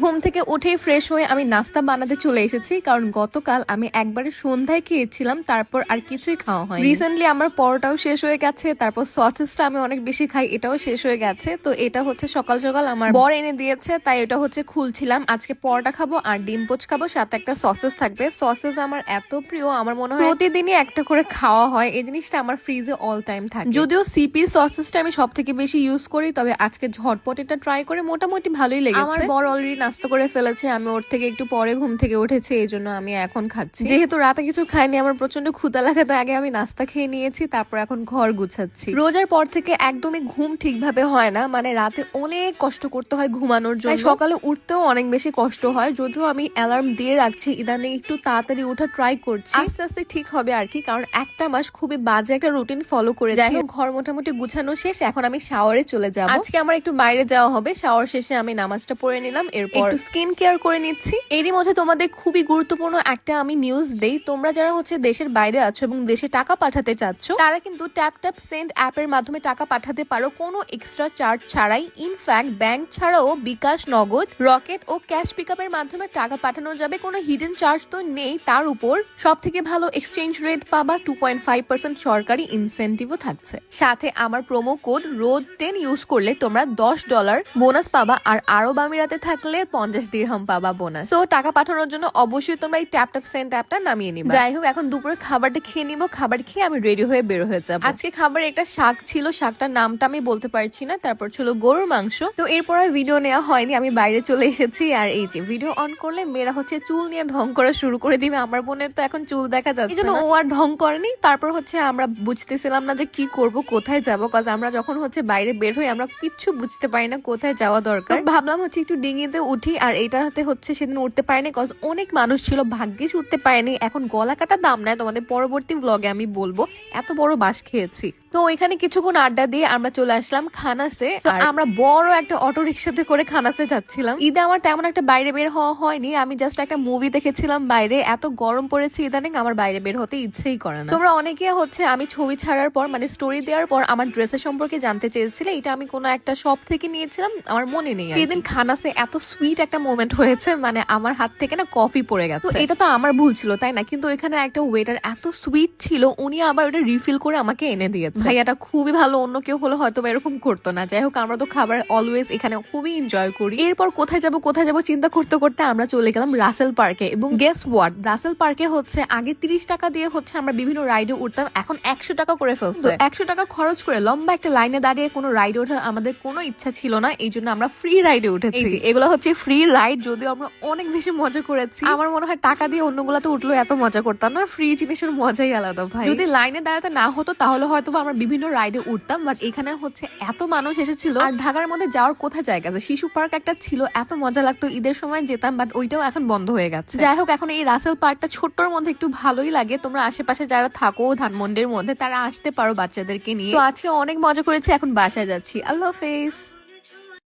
ঘুম থেকে উঠেই ফ্রেশ হয়ে আমি নাস্তা বানাতে চলে এসেছি, কারণ গতকাল আমি একবারে সন্ধ্যায় খেয়েছিলাম, তারপর আর কিছুই খাওয়া হয় রিসেন্টলি আমার পরোটাও শেষ হয়ে গেছে, তারপর সসেসটা আমি অনেক বেশি খাই, এটাও শেষ হয়ে গেছে। তো এটা হচ্ছে সকাল সকাল আমার বর এনে দিয়েছে, তাই এটা হচ্ছে খুলছিলাম। আজকে পরোটা খাব আর ডিম পোচ খাব, সাথে একটা সসেস থাকবে। সসেস আমার এত প্রিয়, আমার মনে হয় প্রতিদিনই একটা করে খাওয়া হয়, এই জিনিসটা আমার ফ্রিজে অল টাইম থাকে। যদিও সিপির সসেসটা আমি সব থেকে বেশি ইউজ করি, তবে আজকে ঝটপট এটা ট্রাই করে মোটামুটি ভালোই লেগেছে। আমার বর অলরেডি নাস্তা করে ফেলেছে আমি ওর থেকে একটু পরে ঘুম থেকে উঠেছি এই জন্য আমি এখন খাচ্ছি। যেহেতু রাতে কিছু খাইনি আমার প্রচণ্ড ক্ষুদা লাগাতে আগে আমি নাস্তা খেয়ে নিয়েছি তারপর এখন ঘর গুছাচ্ছি। রোজার পর থেকে একদমই ঘুম ঠিকভাবে হয় না মানে রাতে অনেক কষ্ট করতে হয় ঘুমানোর জন্য। সকালে উঠতেও অনেক বেশি কষ্ট হয় যদিও আমি অ্যালার্ম দিয়ে রাখছি ইদানিং একটু তাড়াতাড়ি ওঠা ট্রাই করছি। আস্তে আস্তে ঠিক হবে আর কি কারণ একটা মাস খুবই বাজে একটা রুটিন ফলো করে যাই ঘর মোটামুটি গুছানো শেষ এখন আমি শাওয়ারে চলে যাব। আজকে আমার একটু বাইরে যাওয়া হবে শাওয়ার শেষে আমি নামাজটা পড়ে নিলাম এরপর একটু স্কিন কেয়ার করে নিচ্ছি। এরই মধ্যে তোমাদের খুবই গুরুত্বপূর্ণ একটা আমি নিউজ দেই। তোমরা যারা হচ্ছে দেশের বাইরে আছো এবং দেশে টাকা পাঠাতে চাচ্ছ, তারা কিন্তু ট্যাপ ট্যাপ সেন্ড অ্যাপের মাধ্যমে টাকা পাঠাতে পারো। কোনো এক্সট্রা চার্জ ছাড়াই। ইনফ্যাক্ট ব্যাংক ছাড়াও বিকাশ, নগদ রকেট ও ক্যাশ পিকআপের মাধ্যমে টাকা পাঠানো যাবে। কোনো হিডেন চার্জ তো নেই তার উপর। সব থেকে ভালো এক্সচেঞ্জ রেট পাবা। টু পয়েন্ট ফাইভ পার্সেন্ট সরকারি ইনসেন্টিভও থাকছে। সাথে আমার promo code road ten use করলে তোমরা দশ ডলার বোনাস পাবা। আর আরব আমিরাতে থাকলে পঞ্চাশ দিরহাম পাবা বোনাস তো টাকা পাঠানোর জন্য অবশ্যই তোমরা এই ট্যাপ ট্যাপ সেন্ট অ্যাপটা নামিয়ে নিবে। যাই হোক এখন দুপুরে খাবারটা খেয়ে নিবো খাবার খেয়ে আমি রেডি হয়ে বের হয়ে যাব। আজকে খাবারে একটা শাক ছিল শাকটার নামটা আমি বলতে পারছি না তারপর ছিল গরুর মাংস। তো এরপর আর ভিডিও নেওয়া হয়নি আমি বাইরে চলে এসেছি। আর এই যে ভিডিও অন করলে মেয়েরা হচ্ছে চুল নিয়ে ঢং করা শুরু করে দিবে। আমার বোনের তো এখন চুল দেখা যাচ্ছে এই জন্য ও আর ঢং করেনি। তারপর হচ্ছে আমরা বুঝতেছিলাম না যে কি করব কোথায় যাব? কজ আমরা যখন হচ্ছে বাইরে বের হই আমরা কিচ্ছু বুঝতে পারি না কোথায় যাওয়া দরকার। ভাবলাম হচ্ছে একটু ডিঙিতে উঠি আর এটাতে হচ্ছে সেদিন উঠতে পারিনি কজ অনেক মানুষ ছিল ভাগ্যিস উঠতে পারেনি। এখন গলা কাটা দাম নেয় তোমাদের পরবর্তী ব্লগে আমি বলব এত বড় বাস খেয়েছি। তো ওইখানে কিছুক্ষণ আড্ডা দিয়ে আমরা চলে আসলাম খানাসে। আমরা বড় একটা অটো রিক্সাতে করে খানাসে যাচ্ছিলাম। ঈদে আমার তেমন একটা বাইরে বের হওয়া হয়নি আমি জাস্ট একটা মুভি দেখেছিলাম বাইরে। এত গরম পড়েছে ইদানিং আমার বাইরে বের হতে ইচ্ছেই করে না। তোমরা অনেকে হচ্ছে আমি ছবি ছাড়ার পর মানে স্টোরি দেওয়ার পর আমার ড্রেসের সম্পর্কে জানতে চেয়েছিলে এটা আমি কোনো একটা শপ থেকে নিয়েছিলাম আমার মনে নেই সেদিন খানাসে এত সুইট একটা মোমেন্ট হয়েছে মানে আমার হাত থেকে না কফি পড়ে গেছে। তো এটা তো আমার ভুল ছিল তাই না? কিন্তু এখানে একটা ওয়েটার এত সুইট ছিল উনি আবার ওটা রিফিল করে আমাকে এনে দিয়েছে। ভাইয়াটা খুবই ভালো অন্য কেউ হলে হয়তো এরকম করতো না। যাই হোক আমরা তো খাবার অলওয়েজ এখানে খুবই এনজয় করি। এরপর কোথায় যাব কোথায় যাব চিন্তা করতে করতে আমরা চলে গেলাম রাসেল পার্কে এবং গেস ওয়াট রাসেল পার্কে হচ্ছে আগে তিরিশ টাকা দিয়ে হচ্ছে আমরা বিভিন্ন রাইডে উঠতাম এখন একশো টাকা করে ফেলছে। একশো টাকা খরচ করে লম্বা একটা লাইনে দাঁড়িয়ে কোনো রাইডে ওঠা আমাদের কোনো ইচ্ছা ছিল না এই জন্য আমরা ফ্রি রাইডে উঠেছি। এগুলো হচ্ছে ফ্রি রাইড যদিও আমরা অনেক বেশি মজা করেছি। আমার মনে হয় টাকা দিয়ে অন্যগুলোতে উঠল এত মজা করতাম না। ফ্রি জিনিসের মজাই আলাদা ভাই। যদি লাইনে দাঁড়াতে না হতো তাহলে হয়তো আমরা বিভিন্ন রাইডে উঠতাম বাট এখানে হচ্ছে এত মানুষ এসেছিল। আর ঢাকার মধ্যে যাওয়ার কোথায় জায়গা আছে? শিশু পার্ক একটা ছিল এত মজা লাগতো ঈদের সময় যেতাম বাট ওইটাও এখন বন্ধ হয়ে গেছে। যাই হোক এখন এই রাসেল পার্কটা ছোট্টর মধ্যে একটু ভালোই লাগে। তোমরা আশেপাশে যারা থাকো ধানমন্ডির মধ্যে তারা আসতে পারো বাচ্চাদেরকে নিয়ে। তো আজকে অনেক মজা করেছি এখন বাসায় যাচ্ছি। আল্লাহ হাফেজ।